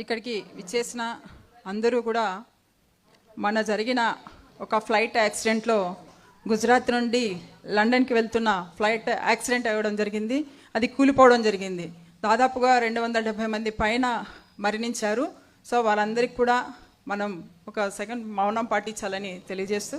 ఇక్కడికి విచ్చేసిన అందరూ కూడా మన జరిగిన ఒక ఫ్లైట్ యాక్సిడెంట్లో గుజరాత్ నుండి లండన్కి వెళ్తున్న ఫ్లైట్ యాక్సిడెంట్ అవ్వడం జరిగింది. అది కూలిపోవడం జరిగింది. దాదాపుగా రెండు వందల డెబ్భై మంది పైన మరణించారు. సో వాళ్ళందరికీ కూడా మనం ఒక సెకండ్ మౌనం పాటించాలని తెలియజేస్తూ